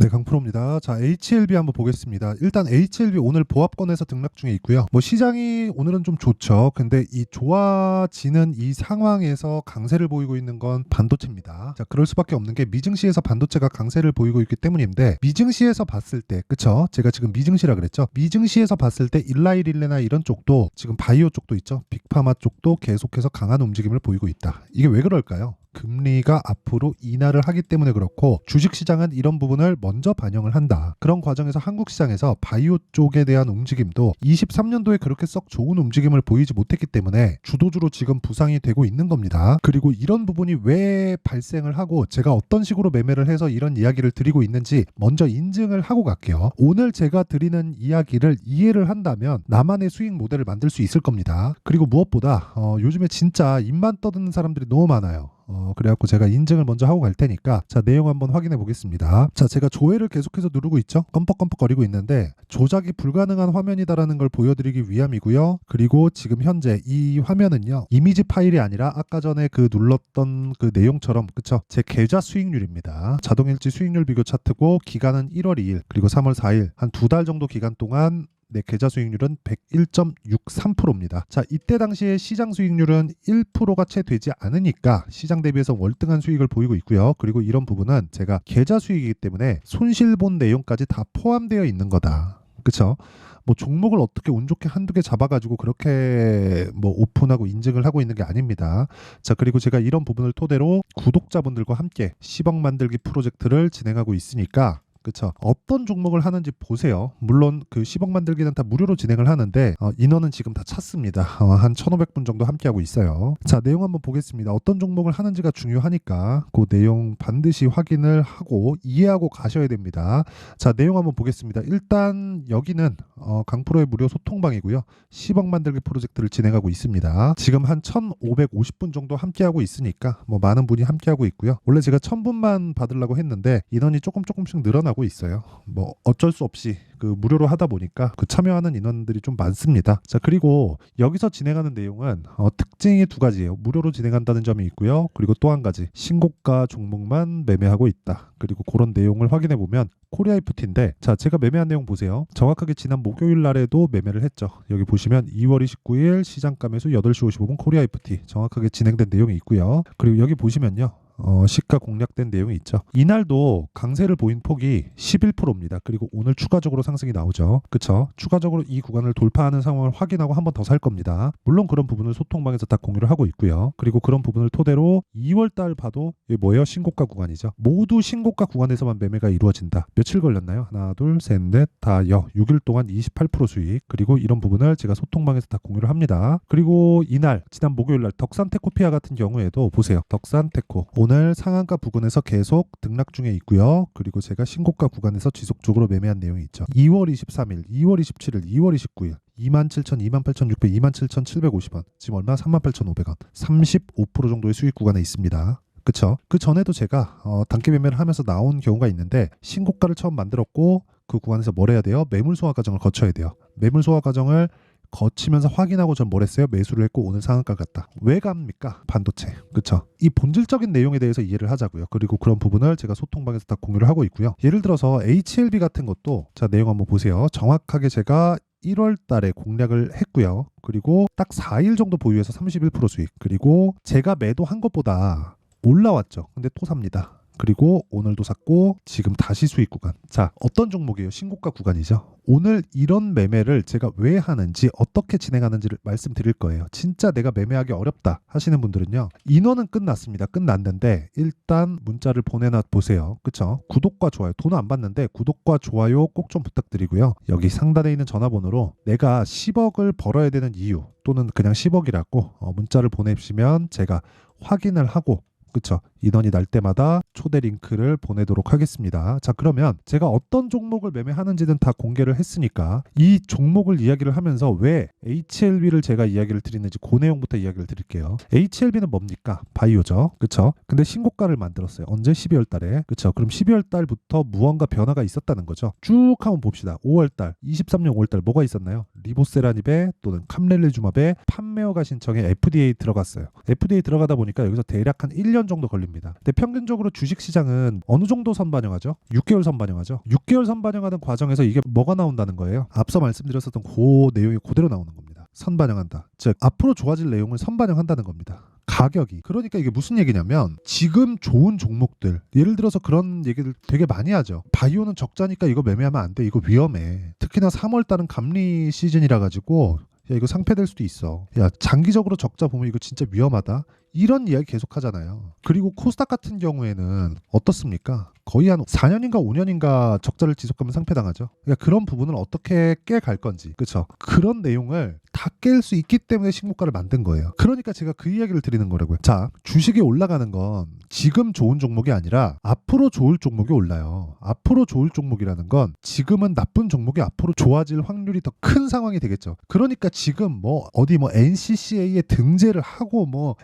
네, 강프로입니다. 자, HLB 한번 보겠습니다. 일단 HLB 오늘 보합권에서 등락 중에 있고요. 뭐 시장이 오늘은 좀 좋죠. 근데 이 좋아지는 이 상황에서 강세를 보이고 있는 건 반도체입니다. 자, 그럴 수밖에 없는 게 미증시에서 반도체가 강세를 보이고 있기 때문인데 미증시에서 봤을 때, 그쵸? 제가 지금 미증시라 그랬죠. 미증시에서 봤을 때 일라이릴레나 이런 쪽도 지금 바이오 쪽도 있죠. 빅파마 쪽도 계속해서 강한 움직임을 보이고 있다. 이게 왜 그럴까요? 금리가 앞으로 인하를 하기 때문에 그렇고 주식 시장은 이런 부분을 먼저 반영을 한다. 그런 과정에서 한국 시장에서 바이오 쪽에 대한 움직임도 23년도에 그렇게 썩 좋은 움직임을 보이지 못했기 때문에 주도주로 지금 부상이 되고 있는 겁니다. 그리고 이런 부분이 왜 발생을 하고 제가 어떤 식으로 매매를 해서 이런 이야기를 드리고 있는지 먼저 인증을 하고 갈게요. 오늘 제가 드리는 이야기를 이해를 한다면 나만의 수익 모델을 만들 수 있을 겁니다. 그리고 무엇보다 어, 요즘에 진짜 입만 떠드는 사람들이 너무 많아요. 어, 그래갖고 제가 인증을 먼저 하고 갈 테니까 자 내용 한번 확인해 보겠습니다. 자 제가 조회를 계속해서 누르고 있죠. 껌뻑껌뻑거리고 있는데 조작이 불가능한 화면이다라는 걸 보여드리기 위함이고요. 그리고 지금 현재 이 화면은요 이미지 파일이 아니라 아까 전에 그 눌렀던 그 내용처럼 그쵸 제 계좌 수익률입니다. 자동일지 수익률 비교 차트고 기간은 1월 2일 그리고 3월 4일 한 두 달 정도 기간 동안 내 계좌 수익률은 101.63%입니다. 자, 이때 당시에 시장 수익률은 1%가 채 되지 않으니까 시장 대비해서 월등한 수익을 보이고 있고요. 그리고 이런 부분은 제가 계좌 수익이기 때문에 손실 본 내용까지 다 포함되어 있는 거다. 그쵸? 뭐 종목을 어떻게 운 좋게 한두 개 잡아가지고 그렇게 뭐 오픈하고 인증을 하고 있는 게 아닙니다. 자 그리고 제가 이런 부분을 토대로 구독자분들과 함께 10억 만들기 프로젝트를 진행하고 있으니까 그쵸. 어떤 종목을 하는지 보세요. 물론 그 10억 만들기는 다 무료로 진행을 하는데 어, 인원은 지금 다 찼습니다. 어, 한 1500분 정도 함께하고 있어요. 자 내용 한번 보겠습니다. 어떤 종목을 하는지가 중요하니까 그 내용 반드시 확인을 하고 이해하고 가셔야 됩니다. 자 내용 한번 보겠습니다. 일단 여기는 어, 강프로의 무료 소통방이고요. 10억 만들기 프로젝트를 진행하고 있습니다. 지금 한 1550분 정도 함께하고 있으니까 뭐 많은 분이 함께하고 있고요. 원래 제가 1000분만 받으려고 했는데 인원이 조금 조금씩 늘어나 고 있어요 뭐 어쩔 수 없이 그 무료로 하다 보니까 그 참여하는 인원들이 좀 많습니다. 자 그리고 여기서 진행하는 내용은 어, 특징이 두 가지예요. 무료로 진행한다는 점이 있고요. 그리고 또 한 가지 신고가 종목만 매매하고 있다. 그리고 그런 내용을 확인해 보면 코리아 이프티인데 자 제가 매매한 내용 보세요. 정확하게 지난 목요일 날에도 매매를 했죠. 여기 보시면 2월 29일 시장가 매수 8시 55분 코리아 이프티 정확하게 진행된 내용이 있고요. 그리고 여기 보시면요. 어, 시가 공략된 내용이 있죠. 이날도 강세를 보인 폭이 11%입니다. 그리고 오늘 추가적으로 상승이 나오죠. 그쵸? 추가적으로 이 구간을 돌파하는 상황을 확인하고 한 번 더 살 겁니다. 물론 그런 부분을 소통방에서 다 공유를 하고 있고요. 그리고 그런 부분을 토대로 2월 달 봐도 이게 뭐예요? 신고가 구간이죠. 모두 신고가 구간에서만 매매가 이루어진다. 며칠 걸렸나요? 하나, 둘, 셋, 넷, 다, 여. 6일 동안 28% 수익. 그리고 이런 부분을 제가 소통방에서 다 공유를 합니다. 그리고 이날 지난 목요일 날 덕산테코피아 같은 경우에도 보세요. 덕산테코 오늘 상한가 부근에서 계속 등락 중에 있고요. 그리고 제가 신고가 구간에서 지속적으로 매매한 내용이 있죠. 2월 23일, 2월 27일, 2월 29일 27,000, 28,600, 27,750원. 지금 얼마? 38,500원. 35% 정도의 수익 구간에 있습니다. 그쵸? 그 전에도 제가 어, 단기 매매를 하면서 나온 경우가 있는데 신고가를 처음 만들었고 그 구간에서 뭘 해야 돼요? 매물 소화 과정을 거쳐야 돼요. 매물 소화 과정을 거치면서 확인하고 전 뭘 했어요? 매수를 했고 오늘 상한가 갔다. 왜 갑니까? 반도체. 그쵸? 이 본질적인 내용에 대해서 이해를 하자고요. 그리고 그런 부분을 제가 소통방에서 다 공유를 하고 있고요. 예를 들어서 HLB 같은 것도 자 내용 한번 보세요. 정확하게 제가 1월 달에 공략을 했고요. 그리고 딱 4일 정도 보유해서 31% 수익. 그리고 제가 매도한 것보다 올라왔죠. 근데 또 삽니다. 그리고 오늘도 샀고 지금 다시 수익 구간. 자, 어떤 종목이에요? 신고가 구간이죠. 오늘 이런 매매를 제가 왜 하는지 어떻게 진행하는지를 말씀드릴 거예요. 진짜 내가 매매하기 어렵다 하시는 분들은요. 인원은 끝났습니다. 끝났는데 일단 문자를 보내놔 보세요. 그쵸? 구독과 좋아요. 돈 안 받는데 구독과 좋아요 꼭 좀 부탁드리고요. 여기 상단에 있는 전화번호로 내가 10억을 벌어야 되는 이유 또는 그냥 10억이라고 어, 문자를 보내주시면 제가 확인을 하고 그쵸. 인원이 날 때마다 초대 링크를 보내도록 하겠습니다. 자, 그러면 제가 어떤 종목을 매매하는지는 다 공개를 했으니까 이 종목을 이야기를 하면서 왜 HLB를 제가 이야기를 드리는지 그 내용부터 이야기를 드릴게요. HLB는 뭡니까? 바이오죠. 그쵸? 근데 신고가를 만들었어요. 언제? 12월 달에. 그쵸? 그럼 12월 달부터 무언가 변화가 있었다는 거죠. 쭉 한번 봅시다. 5월 달, 23년 5월 달 뭐가 있었나요? 리보세라닙에 또는 캄렐레주맙에 판매허가 신청에 FDA 들어갔어요. FDA 들어가다 보니까 여기서 대략 한 1년 정도 걸립니다. 6개월입니다. 근데 평균적으로 주식 시장은 어느 정도 선반영하죠? 6개월 선반영하죠. 6개월 선반영하는 과정에서 이게 뭐가 나온다는 거예요? 앞서 말씀드렸었던 그 내용이 그대로 나오는 겁니다. 선반영한다. 즉 앞으로 좋아질 내용을 선반영한다는 겁니다. 가격이 그러니까 이게 무슨 얘기냐면 지금 좋은 종목들 예를 들어서 그런 얘기를 되게 많이 하죠 바이오는 적자니까 이거 매매하면 안 돼 이거 위험해 특히나 3월 달은 감리 시즌이라 가지고 야 이거 상패될 수도 있어 야 장기적으로 적자 보면 이거 진짜 위험하다 이런 이야기 계속 하잖아요. 그리고 코스닥 같은 경우에는 어떻습니까? 거의 한 4년인가 5년인가 적자를 지속하면 상패당하죠. 그러니까 그런 부분을 어떻게 깨갈 건지. 그렇죠 그런 내용을 다 깰 수 있기 때문에 신고가를 만든 거예요. 그러니까 제가 그 이야기를 드리는 거라고요. 자 주식이 올라가는 건 지금 좋은 종목이 아니라 앞으로 좋을 종목이 올라요. 앞으로 좋을 종목이라는 건 지금은 나쁜 종목이 앞으로 좋아질 확률이 더 큰 상황이 되겠죠. 그러니까 지금 뭐 어디 뭐 NCCA에 등재를 하고 뭐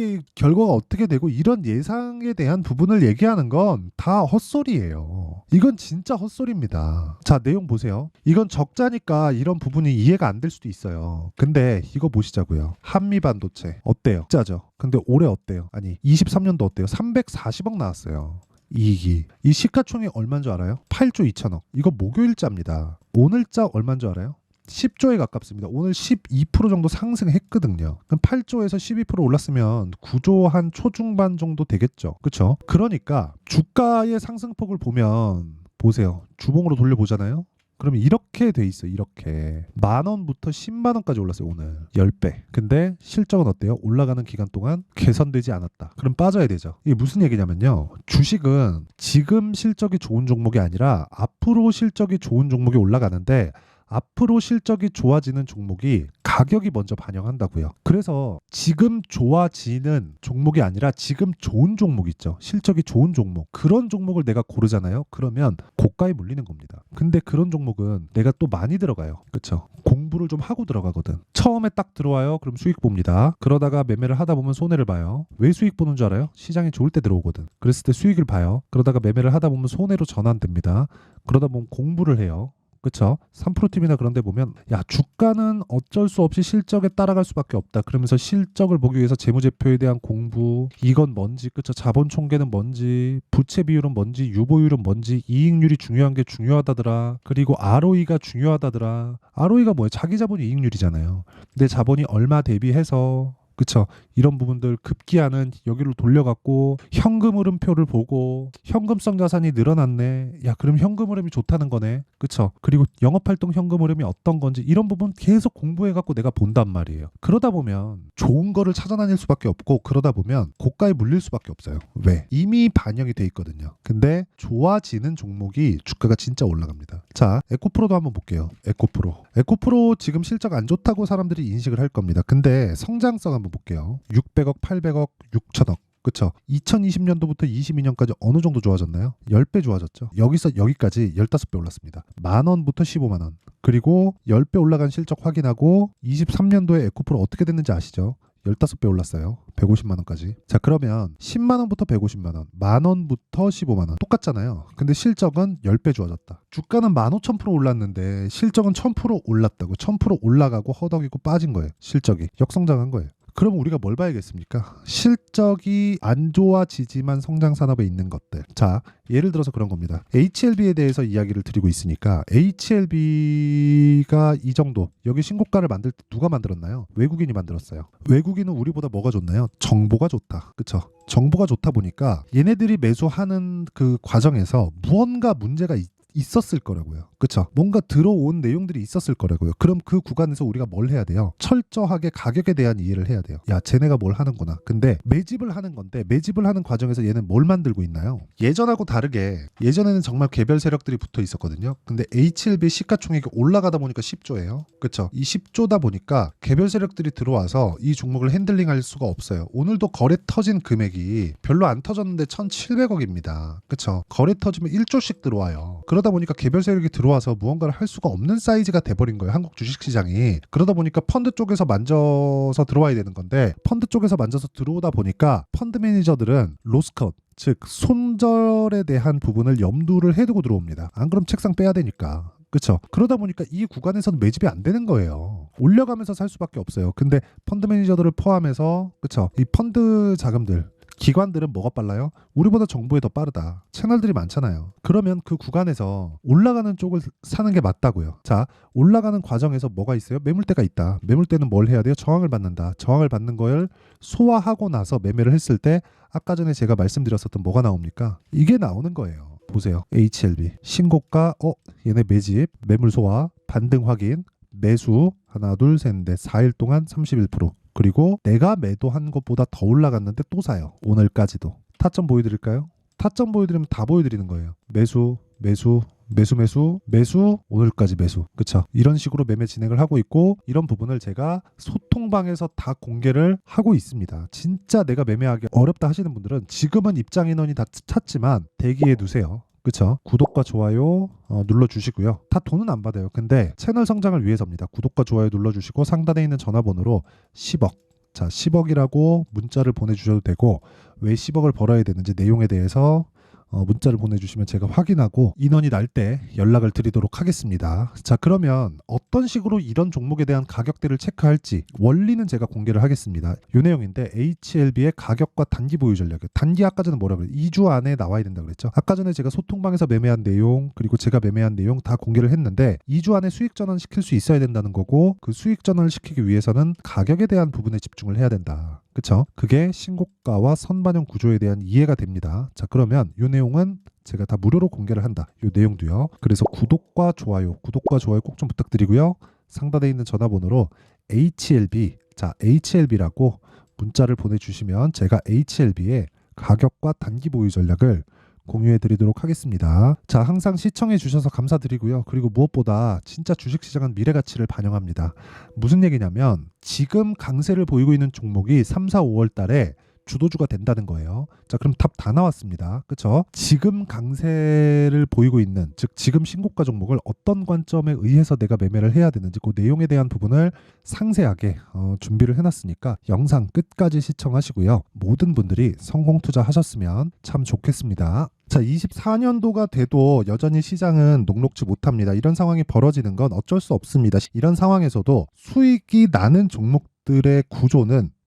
FDA 결과가 어떻게 되고 이런 예상에 대한 부분을 얘기하는 건 다 헛소리예요. 이건 진짜 헛소리입니다. 자, 내용 보세요. 이건 적자니까 이런 부분이 이해가 안 될 수도 있어요. 근데 이거 보시자고요. 한미 반도체 어때요? 적자죠. 근데 올해 어때요? 아니, 23년도 어때요? 340억 나왔어요. 이익이 이 시가총액 얼마인 줄 알아요? 8조 2천억. 이거 목요일자입니다. 오늘자 얼마인 줄 알아요? 10조에 가깝습니다. 오늘 12% 정도 상승했거든요. 그럼 8조에서 12% 올랐으면 9조 한 초중반 정도 되겠죠. 그렇죠? 그러니까 주가의 상승폭을 보면 보세요. 주봉으로 돌려보잖아요. 그러면 이렇게 돼 있어요. 이렇게 만 원부터 10만 원까지 올랐어요. 오늘 10배. 근데 실적은 어때요? 올라가는 기간 동안 개선되지 않았다. 그럼 빠져야 되죠. 이게 무슨 얘기냐면요. 주식은 지금 실적이 좋은 종목이 아니라 앞으로 실적이 좋은 종목이 올라가는데 앞으로 실적이 좋아지는 종목이 가격이 먼저 반영한다고요. 그래서 지금 좋아지는 종목이 아니라 지금 좋은 종목 있죠. 실적이 좋은 종목. 그런 종목을 내가 고르잖아요. 그러면 고가에 몰리는 겁니다. 근데 그런 종목은 내가 또 많이 들어가요. 그렇죠? 공부를 좀 하고 들어가거든. 처음에 딱 들어와요. 그럼 수익 봅니다. 그러다가 매매를 하다 보면 손해를 봐요. 왜 수익 보는 줄 알아요? 시장이 좋을 때 들어오거든. 그랬을 때 수익을 봐요. 그러다가 매매를 하다 보면 손해로 전환됩니다. 그러다 보면 공부를 해요. 그쵸? 3프로팀이나 그런 데 보면 야 주가는 어쩔 수 없이 실적에 따라갈 수밖에 없다. 그러면서 실적을 보기 위해서 재무제표에 대한 공부 이건 뭔지 그쵸? 자본 총계는 뭔지 부채 비율은 뭔지 유보율은 뭔지 이익률이 중요한 게 중요하다더라. 그리고 ROE가 중요하다더라. ROE가 뭐예요? 자기 자본이 이익률이잖아요. 내 자본이 얼마 대비해서 그쵸? 이런 부분들 급기야는 여기로 돌려갖고 현금 흐름표를 보고 현금성 자산이 늘어났네. 야 그럼 현금 흐름이 좋다는 거네. 그쵸? 그리고 영업활동 현금 흐름이 어떤 건지 이런 부분 계속 공부해갖고 내가 본단 말이에요. 그러다 보면 좋은 거를 찾아다닐 수밖에 없고 그러다 보면 고가에 물릴 수밖에 없어요. 왜? 이미 반영이 돼 있거든요. 근데 좋아지는 종목이 주가가 진짜 올라갑니다. 자 에코프로도 한번 볼게요. 에코프로. 에코프로 지금 실적 안 좋다고 사람들이 인식을 할 겁니다. 근데 성장성 한번 볼게요 600억 800억 6천억 그쵸 2020년도부터 22년까지 어느 정도 좋아졌나요? 10배 좋아졌죠 여기서 여기까지 15배 올랐습니다 만 원부터 15만 원 그리고 10배 올라간 실적 확인하고 23년도에 에코프로 어떻게 됐는지 아시죠? 15배 올랐어요. 150만 원까지. 자, 그러면 10만 원부터 150만 원, 만 원부터 15만 원. 똑같잖아요. 근데 실적은 10배 좋아졌다. 주가는 15,000% 올랐는데 실적은 1000% 올랐다고. 1000% 올라가고 허덕이고 빠진 거예요. 실적이. 역성장한 거예요. 그럼 우리가 뭘 봐야겠습니까? 실적이 안 좋아지지만 성장 산업에 있는 것들. 자, 예를 들어서 그런 겁니다. HLB에 대해서 이야기를 드리고 있으니까 HLB가 이 정도 여기 신고가를 만들 때 누가 만들었나요? 외국인이 만들었어요. 외국인은 우리보다 뭐가 좋나요? 정보가 좋다. 그쵸? 정보가 좋다 보니까 얘네들이 매수하는 그 과정에서 무언가 문제가 있, 있었을 거라고요. 그쵸? 뭔가 들어온 내용들이 있었을 거라고요. 그럼 그 구간에서 우리가 뭘 해야 돼요? 철저하게 가격에 대한 이해를 해야 돼요. 야, 쟤네가 뭘 하는구나. 근데 매집을 하는 건데 매집을 하는 과정에서 얘는 뭘 만들고 있나요? 예전하고 다르게 예전에는 정말 개별 세력들이 붙어 있었거든요. 근데 HLB 시가총액이 올라가다 보니까 10조예요. 그쵸? 이 10조다 보니까 개별 세력들이 들어와서 이 종목을 핸들링할 수가 없어요. 오늘도 거래 터진 금액이 별로 안 터졌는데 1,700억입니다. 그쵸? 거래 터지면 1조씩 들어와요. 그러다 보니까 개별 세력이 들어 와서 무언가를 할 수가 없는 사이즈가 돼버린 거예요. 한국 주식시장이. 그러다 보니까 펀드 쪽에서 만져서 들어와야 되는 건데 펀드 쪽에서 만져서 들어오다 보니까 펀드 매니저들은 로스컷 즉 손절에 대한 부분을 염두를 해두고 들어옵니다. 안 그럼 책상 빼야 되니까. 그렇죠. 그러다 보니까 이 구간에서는 매집이 안 되는 거예요. 올려가면서 살 수밖에 없어요. 근데 펀드 매니저들을 포함해서 그렇죠. 이 펀드 자금들 기관들은 뭐가 빨라요? 우리보다 정보에 더 빠르다. 채널들이 많잖아요. 그러면 그 구간에서 올라가는 쪽을 사는 게 맞다고요. 자, 올라가는 과정에서 뭐가 있어요? 매물대가 있다. 매물대는 뭘 해야 돼요? 저항을 받는다. 저항을 받는 걸 소화하고 나서 매매를 했을 때 아까 전에 제가 말씀드렸었던 뭐가 나옵니까? 이게 나오는 거예요. 보세요. HLB 신고가 어 얘네 매집 매물 소화 반등 확인 매수 하나 둘 셋 넷 4일 동안 31% 그리고 내가 매도한 것보다 더 올라갔는데 또 사요. 오늘까지도 타점 보여드릴까요? 타점 보여드리면 다 보여드리는 거예요. 매수 매수 매수 매수 매수 오늘까지 매수 그쵸 이런 식으로 매매 진행을 하고 있고 이런 부분을 제가 소통방에서 다 공개를 하고 있습니다 진짜 내가 매매하기 어렵다 하시는 분들은 지금은 입장 인원이 다 찼지만 대기해 두세요 그쵸? 구독과 좋아요 어, 눌러주시고요. 다 돈은 안 받아요. 근데 채널 성장을 위해서입니다. 구독과 좋아요 눌러주시고 상단에 있는 전화번호로 10억. 자 10억이라고 문자를 보내주셔도 되고 왜 10억을 벌어야 되는지 내용에 대해서 어, 문자를 보내주시면 제가 확인하고 인원이 날 때 연락을 드리도록 하겠습니다. 자 그러면 어떤 식으로 이런 종목에 대한 가격대를 체크할지 원리는 제가 공개를 하겠습니다. 요 내용인데 HLB의 가격과 단기 보유 전략 단기 아까 전에 뭐라 그랬죠? 2주 안에 나와야 된다 그랬죠. 아까 전에 제가 소통방에서 매매한 내용 그리고 제가 매매한 내용 다 공개를 했는데 2주 안에 수익 전환 시킬 수 있어야 된다는 거고 그 수익 전환을 시키기 위해서는 가격에 대한 부분에 집중을 해야 된다. 그쵸? 그게 신고가와 선반영 구조에 대한 이해가 됩니다. 자, 그러면 이 내용은 제가 다 무료로 공개를 한다. 이 내용도요. 그래서 구독과 좋아요, 구독과 좋아요 꼭 좀 부탁드리고요. 상단에 있는 전화번호로 HLB, 자, HLB라고 문자를 보내주시면 제가 HLB의 가격과 단기 보유 전략을 공유해 드리도록 하겠습니다. 자, 항상 시청해 주셔서 감사드리고요. 그리고 무엇보다 진짜 주식 시장은 미래 가치를 반영합니다. 무슨 얘기냐면 지금 강세를 보이고 있는 종목이 3, 4, 5월 달에 주도주가 된다는 거예요. 자, 그럼 답 다 나왔습니다. 그렇죠? 지금 강세를 보이고 있는 즉 지금 신고가 종목을 어떤 관점에 의해서 내가 매매를 해야 되는지 그 내용에 대한 부분을 상세하게 어, 준비를 해놨으니까 영상 끝까지 시청하시고요. 모든 분들이 성공 투자하셨으면 참 좋겠습니다. 자, 24년도가 돼도 여전히 시장은 녹록지 못합니다. 이런 상황이 벌어지는 건 어쩔 수 없습니다. 이런 상황에서도 수익이 나는 종목들의 구조는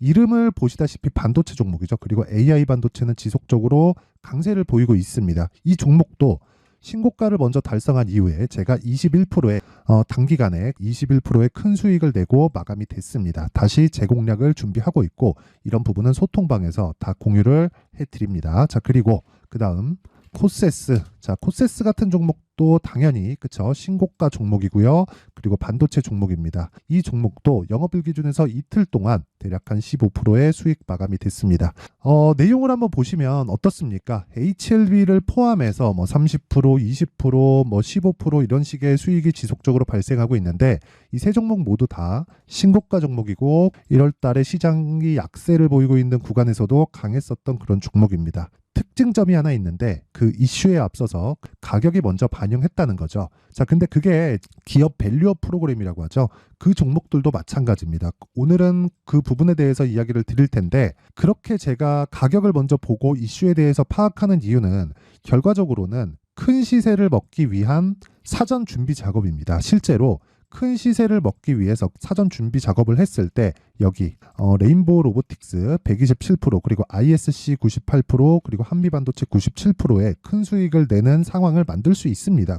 이름을 보시다시피 반도체 종목이죠. 그리고 AI 반도체는 지속적으로 강세를 보이고 있습니다. 이 종목도 신고가를 먼저 달성한 이후에 제가 21%의 어, 단기간에 21%의 큰 수익을 내고 마감이 됐습니다. 다시 재공략을 준비하고 있고 이런 부분은 소통방에서 다 공유를 해드립니다. 자 그리고 그 다음 코세스. 자, 코세스 같은 종목도 당연히 그쵸 신고가 종목이고요. 그리고 반도체 종목입니다. 이 종목도 영업일 기준에서 이틀 동안 대략 한 15%의 수익 마감이 됐습니다. 어, 내용을 한번 보시면 어떻습니까? HLB를 포함해서 뭐 30%, 20%, 뭐 15% 이런 식의 수익이 지속적으로 발생하고 있는데 이 세 종목 모두 다 신고가 종목이고 1월 달에 시장이 약세를 보이고 있는 구간에서도 강했었던 그런 종목입니다. 특징점이 하나 있는데 그 이슈에 앞서서 가격이 먼저 반영했다는 거죠. 자, 근데 그게 기업 밸류업 프로그램이라고 하죠. 그 종목들도 마찬가지입니다. 오늘은 그 부분에 대해서 이야기를 드릴 텐데 그렇게 제가 가격을 먼저 보고 이슈에 대해서 파악하는 이유는 결과적으로는 큰 시세를 먹기 위한 사전 준비 작업입니다. 실제로 큰 시세를 먹기 위해서 사전 준비 작업을 했을 때 여기 어, 레인보우 로보틱스 127% 그리고 ISC 98% 그리고 한미반도체 97%의 큰 수익을 내는 상황을 만들 수 있습니다.